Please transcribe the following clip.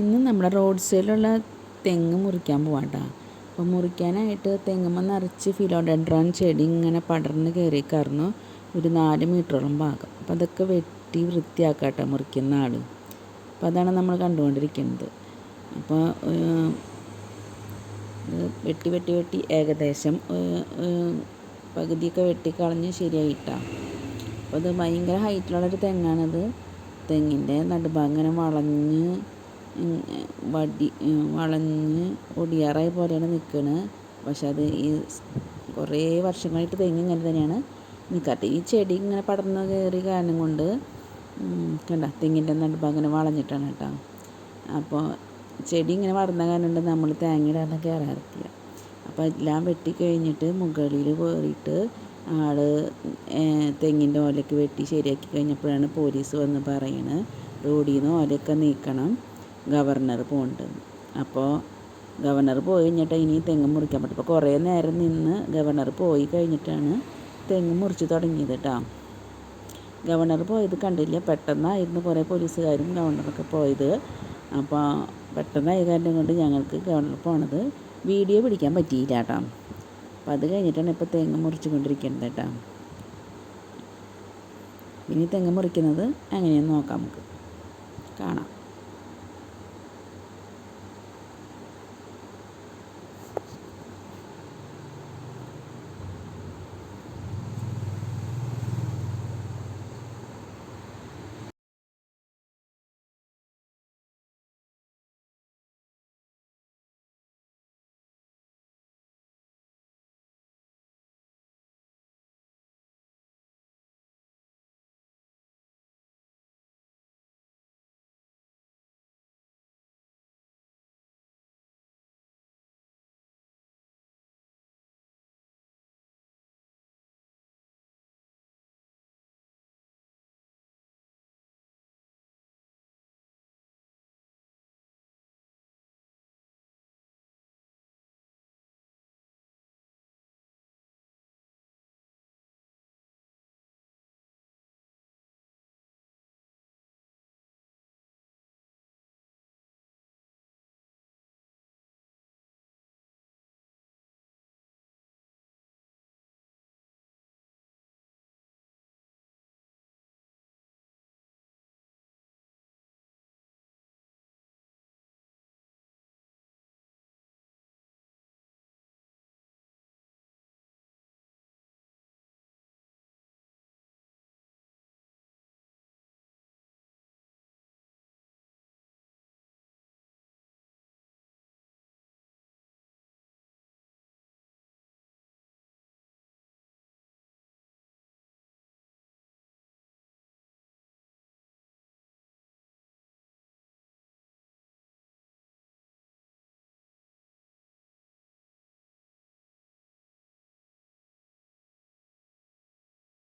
ഇന്ന് നമ്മുടെ റോഡ് സൈഡിലുള്ള തെങ്ങ് മുറിക്കാൻ പോവാട്ടോ. അപ്പോൾ മുറിക്കാനായിട്ട് തെങ്ങുമ്പോൾ നിറച്ച് ഫിലോഡെൻഡ്രോൺ ചെടി ഇങ്ങനെ പടർന്ന് കയറി കയറുന്നു ഒരു നാല് മീറ്ററോളം ഭാഗം. അപ്പോൾ അതൊക്കെ വെട്ടി വൃത്തിയാക്കാട്ടോ മുറിക്കുന്ന ആൾ അപ്പോൾ അതാണ് നമ്മൾ കണ്ടുകൊണ്ടിരിക്കുന്നത്. അപ്പോൾ വെട്ടി വെട്ടി വെട്ടി ഏകദേശം പകുതിയൊക്കെ വെട്ടിക്കളഞ്ഞ് ശരിയായിട്ടാണ് അപ്പോൾ അത് ഭയങ്കര ഹൈറ്റിലുള്ളൊരു തെങ്ങാണത്. തെങ്ങിന്റെ നടുഭാഗം ഇങ്ങനെ വളഞ്ഞ് വടി വളഞ്ഞ് ഒടിയാറായ പോലെയാണ് നിൽക്കുന്നത് പക്ഷെ അത് ഈ കുറേ വർഷങ്ങളായിട്ട് തെങ്ങ് ഇങ്ങനെ തന്നെയാണ് നിൽക്കാത്ത ഈ ചെടി ഇങ്ങനെ പടർന്ന് കയറി കാരണം കൊണ്ട് കണ്ട തെങ്ങിന്റെ നടുഭാഗം ഇങ്ങനെ വളഞ്ഞിട്ടാണ് കേട്ടോ. അപ്പോൾ ചെടി ഇങ്ങനെ വളർന്ന കാരണം കൊണ്ട് നമ്മൾ തേങ്ങയിടാതെ കയറാറില്ല. അപ്പോൾ എല്ലാം വെട്ടി കഴിഞ്ഞിട്ട് മുകളിൽ കയറിയിട്ട് ആൾ തെങ്ങിന്റെ ഓലയൊക്കെ വെട്ടി ശരിയാക്കി കഴിഞ്ഞപ്പോഴാണ് പോലീസ് വന്ന് പറയണത് റോഡിൽ നിന്ന് ഓലയൊക്കെ നീക്കണം. ഗവർണർ പോകുന്നുണ്ട് അപ്പോൾ ഗവർണർ പോയി കഴിഞ്ഞിട്ട് ഇനി തെങ്ങ് മുറിക്കാൻ പറ്റും. അപ്പോൾ കുറേ നേരം നിന്ന് ഗവർണർ പോയി കഴിഞ്ഞിട്ടാണ് തെങ്ങ് മുറിച്ച് തുടങ്ങിയത് കേട്ടോ ഗവർണർ പോയത് കണ്ടില്ല. പെട്ടെന്നായിരുന്നു കുറേ പോലീസുകാരും ഗവർണറൊക്കെ പോയത്. അപ്പോൾ പെട്ടെന്നായ കാരണം കൊണ്ട് ഞങ്ങൾക്ക് ഗവർണർ പോണത് വീഡിയോ പിടിക്കാൻ പറ്റിയില്ല കേട്ടോ അപ്പോൾ അത് കഴിഞ്ഞിട്ടാണ് ഇപ്പോൾ തെങ്ങ് മുറിച്ച് കൊണ്ടിരിക്കുന്നത് കേട്ടോ ഇനി തെങ്ങ് മുറിക്കുന്നത് എങ്ങനെയെന്ന് നോക്കാം നമുക്ക്. കാണാം.